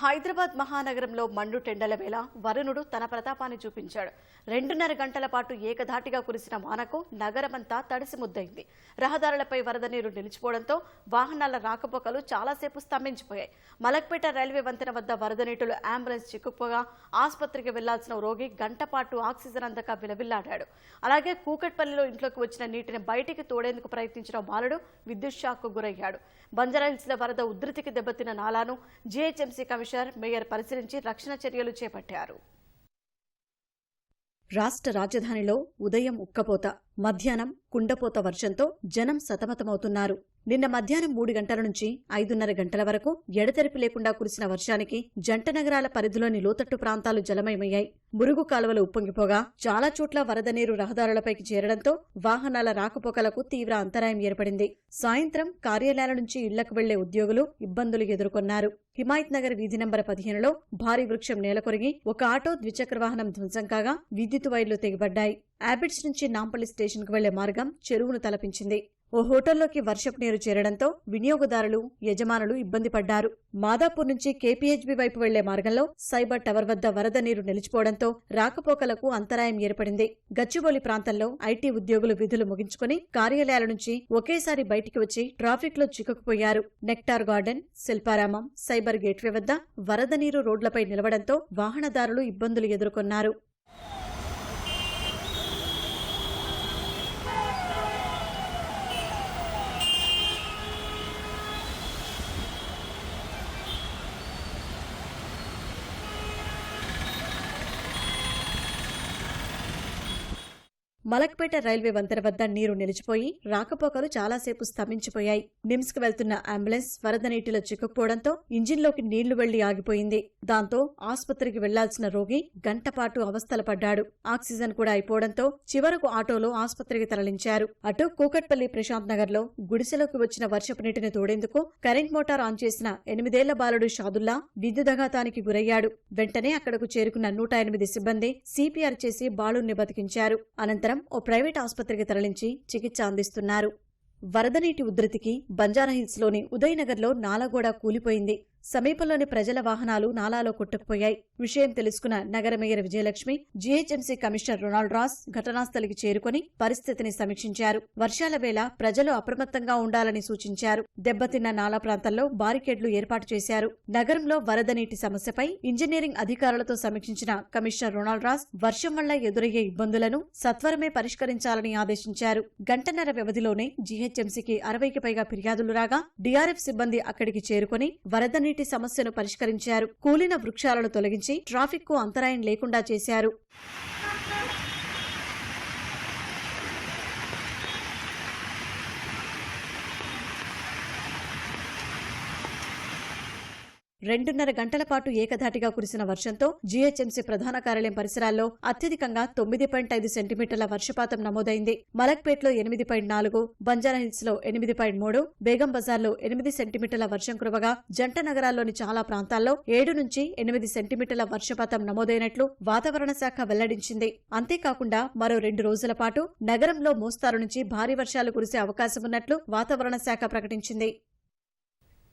హైదరాబాద్ మహానగరంలో మండు టెండల వేళ వరుణుడు తన ప్రతాపాన్ని చూపించాడు. రెండున్నర గంటల పాటు ఏకధాటిగా కురిసిన వానకు నగరమంతా తడిసి ముద్దయింది. రహదారులపై వరద నీరు నిలిచిపోవడంతో వాహనాల రాకపోకలు చాలాసేపు స్తంభించిపోయాయి. మలక్పేట రైల్వే వంతెన వద్ద వరద నీటిలో అంబులెన్స్ చిక్కుపోగా ఆసుపత్రికి వెళ్ళాల్సిన రోగి గంట పాటు ఆక్సిజన్ అందక విలవిల్లాడాడు. అలాగే కూకట్పల్లిలో ఇంట్లోకి వచ్చిన నీటిని బయటికి తోడేందుకు ప్రయత్నించిన బాలుడు విద్యుత్ షాక్కు గురయ్యాడు. బంజారాహిల్స్ల వరద ఉధృతికి దెబ్బతిన్న నాలాను జీహెచ్ఎంసీ కమిషనర్ మేయర్ పరిశీలించి రక్షణ చర్యలు చేపట్టారు. రాష్ట్ర రాజధానిలో ఉదయం ఉక్కపోత మధ్యాహ్నం కుండపోత వర్షంతో జనం సతమతమవుతున్నారు. నిన్న మధ్యాహ్నం మూడు గంటల నుంచి ఐదున్నర గంటల వరకు ఎడతెరిపి లేకుండా కురిసిన వర్షానికి జంట నగరాల పరిధిలోని లోతట్టు ప్రాంతాలు జలమయమయ్యాయి. మురుగు కాలువలు ఉప్పొంగిపోగా చాలా చోట్ల వరద నీరు రహదారులపైకి చేరడంతో వాహనాల రాకపోకలకు తీవ్ర అంతరాయం ఏర్పడింది. సాయంత్రం కార్యాలయాల నుంచి ఇళ్ళకు వెళ్ళే ఉద్యోగులు ఇబ్బందులు ఎదుర్కొన్నారు. హిమాయత్ నగర్ వీధి నెంబర్ పదిహేనులో భారీ వృక్షం నేలకొరిగి ఒక ఆటో ద్విచక్ర వాహనం ధ్వంసం కాగా విద్యుత్ వైర్లు తెగిపడ్డాయి. యాబిట్స్ నుంచి నాంపల్లి స్టేషన్కు వెళ్ళే మార్గం చెరువును తలపించింది. ఓ హోటల్లోకి వర్షపు నీరు చేరడంతో వినియోగదారులు యజమానులు ఇబ్బంది పడ్డారు. మాదాపూర్ నుంచి కేపీహెచ్బీ వైపు వెళ్ళే మార్గంలో సైబర్ టవర్ వద్ద వరద నీరు నిలిచిపోవడంతో రాకపోకలకు అంతరాయం ఏర్పడింది. గచ్చిబౌలి ప్రాంతంలో ఐటీ ఉద్యోగులు విధులు ముగించుకుని కార్యాలయాల నుంచి ఒకేసారి బయటికి వచ్చి ట్రాఫిక్లో చిక్కుకుపోయారు. Nectar garden Shilparamam cyber gateway వద్ద వరద నీరు రోడ్లపై నిలవడంతో వాహనదారులు ఇబ్బందులు ఎదుర్కొన్నారు. మలక్పేట రైల్వే వంతెన వద్ద నీరు నిలిచిపోయి రాకపోకలు చాలాసేపు స్తంభించిపోయాయి. నిమ్స్కు వెళ్తున్న అంబులెన్స్ వరద నీటిలో చిక్కుకుపోవడంతో ఇంజిన్లోకి నీళ్ళు వెళ్ళి ఆగిపోయింది. దాంతో ఆసుపత్రికి వెళ్ళాల్సిన రోగి గంటపాటు అవస్థల పడ్డాడు. ఆక్సిజన్ కూడా అయిపోవడంతో చివరకు ఆటోలో ఆసుపత్రికి తరలించారు. అటు కూకట్పల్లి ప్రశాంత్ నగర్లో గుడిసెలోకి వచ్చిన వర్షపు నీటిని తోడేందుకు కరెంట్ మోటార్ ఆన్ చేసిన ఎనిమిదేళ్ళ బాలుడు షాదుల్లా విద్యుదఘాతానికి గురయ్యాడు. వెంటనే అక్కడకు చేరుకున్న నూట ఎనిమిది సిబ్బంది సిపిఆర్ చేసి బాలుణ్ణి బతికించారు. అనంతరం ఓ ప్రైవేట్ ఆసుపత్రికి తరలించి చికిత్స అందిస్తున్నారు. వరద నీటి ఉధృతికి బంజారాహిల్స్లోని ఉదయనగర్లో నాలగోడ కూలిపోయింది. సమీపంలోని ప్రజల వాహనాలు నాలాలో కొట్టుకుపోయాయి. విషయం తెలుసుకున్న నగర mayor Vijayalakshmi GHMC commissioner Ronald Ross ఘటనాస్థలికి చేరుకుని పరిస్థితిని సమీక్షించారు. వర్షాల వేళ ప్రజలు అప్రమత్తంగా ఉండాలని సూచించారు. దెబ్బతిన్న నాలా ప్రాంతాల్లో బారికేడ్లు ఏర్పాటు చేశారు. నగరంలో వరద నీటి సమస్యపై ఇంజనీరింగ్ అధికారులతో సమీక్షించిన కమిషనర్ రొనాల్డ్ రాస్ వర్షం వల్ల ఎదురయ్యే ఇబ్బందులను సత్వరమే పరిష్కరించాలని ఆదేశించారు. గంటన్నర వ్యవధిలోనే జీహెచ్ఎంసీకి అరవైకి పైగా ఫిర్యాదులు రాగా డీఆర్ఎఫ్ సిబ్బంది అక్కడికి చేరుకుని వరద నీటి సమస్యను పరిష్కరించారు. కూలిన వృక్షాలను తొలగించి ట్రాఫిక్కు అంతరాయం లేకుండా చేశారు. రెండున్నర గంటల పాటు ఏకధాటిగా కురిసిన వర్షంతో జీహెచ్ఎంసీ ప్రధాన కార్యాలయం పరిసరాల్లో అత్యధికంగా తొమ్మిది పాయింట్ ఐదు సెంటీమీటర్ల వర్షపాతం నమోదైంది. మలక్పేట్లో ఎనిమిది పాయింట్ నాలుగు బంజారాహిల్స్లో ఎనిమిది పాయింట్ మూడు బేగం బజార్లో ఎనిమిది సెంటీమీటర్ల వర్షం కురవగా జంట నగరాల్లోని చాలా ప్రాంతాల్లో ఏడు నుంచి ఎనిమిది సెంటీమీటర్ల వర్షపాతం నమోదైనట్లు వాతావరణ శాఖ వెల్లడించింది. అంతేకాకుండా మరో రెండు రోజుల పాటు నగరంలో మోస్తారు నుంచి భారీ వర్షాలు కురిసే అవకాశం ఉన్నట్లు వాతావరణ శాఖ ప్రకటించింది.